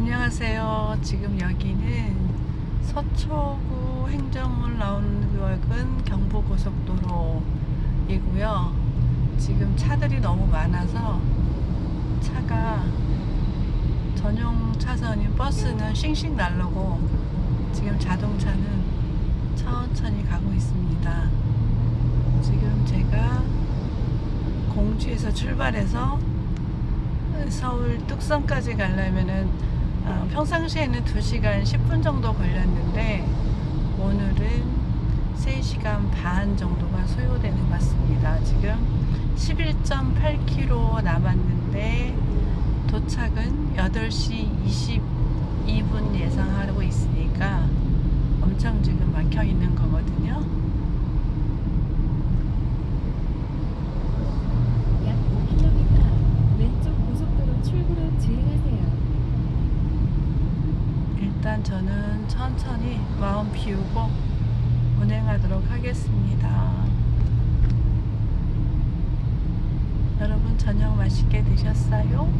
안녕하세요. 지금 여기는 서초구 행정을 나오는 구역은 경부고속도로이고요. 지금 차들이 너무 많아서 차가 전용 차선인 버스는 싱싱 날르고 지금 자동차는 천천히 가고 있습니다. 지금 제가 공주에서 출발해서 서울 뚝섬까지 가려면은 어, 평상시에는 2시간 10분 정도 걸렸는데 오늘은 3시간 반 정도가 소요되는 것 같습니다. 지금 11.8km 남았는데 도착은 8시 22분 예상하고 있으니까 엄청 지금 막혀 있는 거거든요. 약 5km 왼쪽 고속도로 출구로 주행하세요. 일단 저는 천천히 마음 비우고 운행하도록 하겠습니다. 여러분 저녁 맛있게 드셨어요?